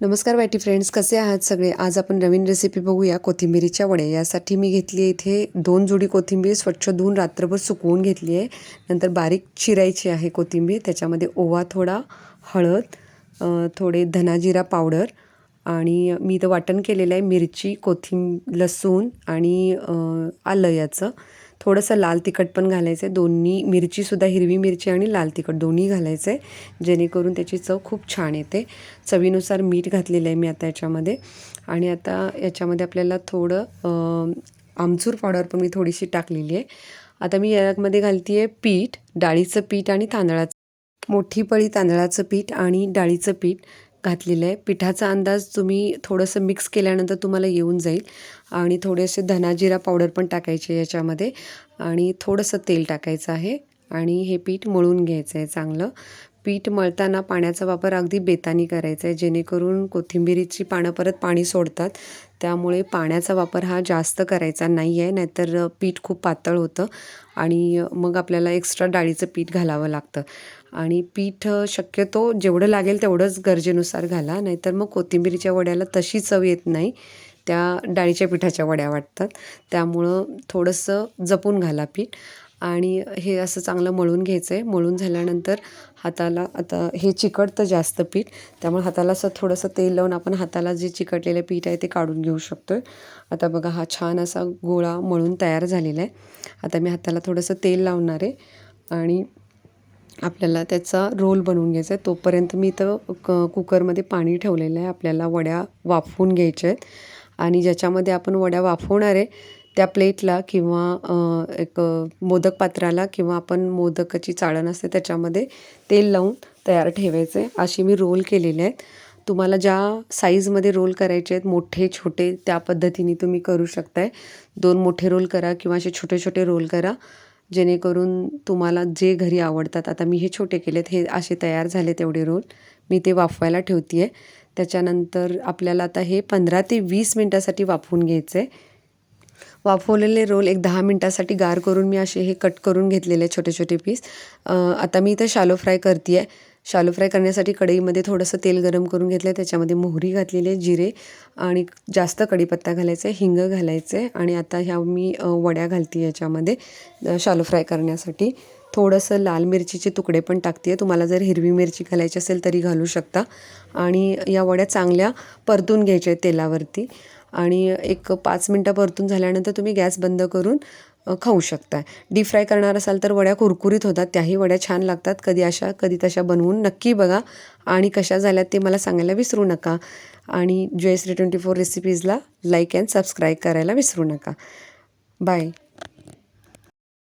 नमस्कार YT friends कसे आहात सगळे? आज आपण नवीन रेसिपी बघूया कोथिंबीरीच्या वडे. यासाठी मी घेतली आहे इथे दोन जोडी कोथिंबीर स्वच्छ धुवून रात्रभर सुकवून घेतली आहे. नंतर बारीक चिरायची आहे कोथिंबीर त्याच्यामध्ये ओवा थोडा हळद थोडे धनाजिरा पावडर आणि मी इथं वाटण केलेलं आहे मिरची कोथिंब लसूण आणि आलं याचं. थोडंसं लाल तिखट पण घालायचं आहे दोन्ही मिरचीसुद्धा हिरवी मिरची आणि लाल तिखट दोन्ही घालायचं आहे जेणेकरून त्याची चव खूप छान येते. चवीनुसार मीठ घातलेलं आहे मी आता याच्यामध्ये. आणि आता याच्यामध्ये आपल्याला थोडं आमचूर पावडर पण मी थोडीशी टाकलेली आहे. आता मी यामध्ये घालते आहे पीठ डाळीचं पीठ आणि तांदळाचं मोठी पळी तांदळाचं पीठ आणि डाळीचं पीठ. घातलेलं आहे. पिठाचा अंदाज तुम्ही थोडंसं मिक्स केल्यानंतर तुम्हाला येऊन जाईल. आणि थोडेसे धनाजिरा पावडर पण टाकायचे याच्यामध्ये. आणि थोडंसं तेल टाकायचं आहे. आणि हे पीठ मळून घ्यायचं आहे चांगलं. पीठ मळताना पाण्याचा वापर अगदी बेतानी करायचा आहे. जेणेकरून कोथिंबिरीची पानं परत पाणी सोडतात. त्यामुळे पाण्याचा वापर हा जास्त करायचा नाही आहे. नाहीतर पीठ खूप पातळ होतं आणि मग आपल्याला एक्स्ट्रा डाळीचं पीठ घालावं लागतं. आणि पीठ शक्यतो जेवढं लागेल तेवढंच गरजेनुसार घाला. नाहीतर मग कोथिंबिरीच्या वड्याला तशी चव येत नाही. त्या डाळीच्या पिठाच्या वड्या वाटतात. त्यामुळं थोडंसं जपून घाला पीठ. आणि हे असं चांगलं मळून घ्यायचं आहे मळून झाल्यानंतर हाताला आता हे चिकटतं जास्त पीठ. त्यामुळे हाताला असं थोडंसं तेल लावून आपण हाताला जे चिकटलेलं पीठ आहे ते काढून घेऊ शकतो आहे आता बघा हा छान असा गोळा मळून तयार झालेला आहे. आता मी हाताला थोडंसं तेल लावणार आहे आणि आपल्याला त्याचा रोल बनवून घ्यायचा आहे. तोपर्यंत मी इथं क कुकरमध्ये पाणी ठेवलेलं आहे. आपल्याला वड्या वाफवून घ्यायच्या आहेत. आणि ज्याच्यामध्ये आपण वड्या वाफवणार आहे त्या प्लेटला किंवा एक मोदक पात्राला किंवा आपण मोदकाची चाळण असते त्याच्यामध्ये तेल लावून तयार ठेवायचे. अशी मी रोल केलेले आहेत. तुम्हाला ज्या साईजमध्ये रोल करायचे आहेत मोठे छोटे त्या पद्धतीने तुम्ही करू शकताय. दोन मोठे रोल करा किंवा असे छोटे छोटे रोल करा. जेणेकरून तुम्हाला जे घरी आवडतात आता मी हे छोटे केलेत हे असे तयार झाले तेवढे रोल. मी ते वाफवायला ठेवते आहे त्याच्यानंतर आपल्याला आता हे पंधरा ते वीस मिनटासाठी वाफवून घ्यायचं आहे वाफवलेले रोल एक दहा मिनटासाठी गार करून मी असे हे कट करून घेतलेले छोटे छोटे पीस आता मी इथं शालो फ्राय करते आहे शालो फ्राय करण्यासाठी कढईमध्ये थोडंसं तेल गरम करून घेतलं आहे त्याच्यामध्ये मोहरी घातलेली आहे जिरे आणि जास्त कढीपत्ता घालायचा आहे हिंग घालायचं आहे. आणि आता ह्या मी वड्या घालते याच्यामध्ये शालो फ्राय करण्यासाठी. थोडंसं लाल मिरचीचे तुकडे पण टाकते आहे तुम्हाला जर हिरवी मिरची घालायची असेल तरी घालू शकता. आणि या वड्या चांगल्या परतून घ्यायच्या आहेत तेलावरती. आणि एक पाच मिनटं परतून झाल्यानंतर तुम्ही गॅस बंद करून खाऊ शकता डीप फ्राय करणार असाल तर वड्या कुरकुरीत होतात त्याही वड्या छान लागतात. कधी अशा कधी तशा बनवून नक्की बघा. आणि कशा झाल्यात ते मला सांगायला विसरू नका. आणि जयश्री ट्वेंटी फोर रेसिपीजला लाईक अँड सबस्क्राईब करायला विसरू नका. बाय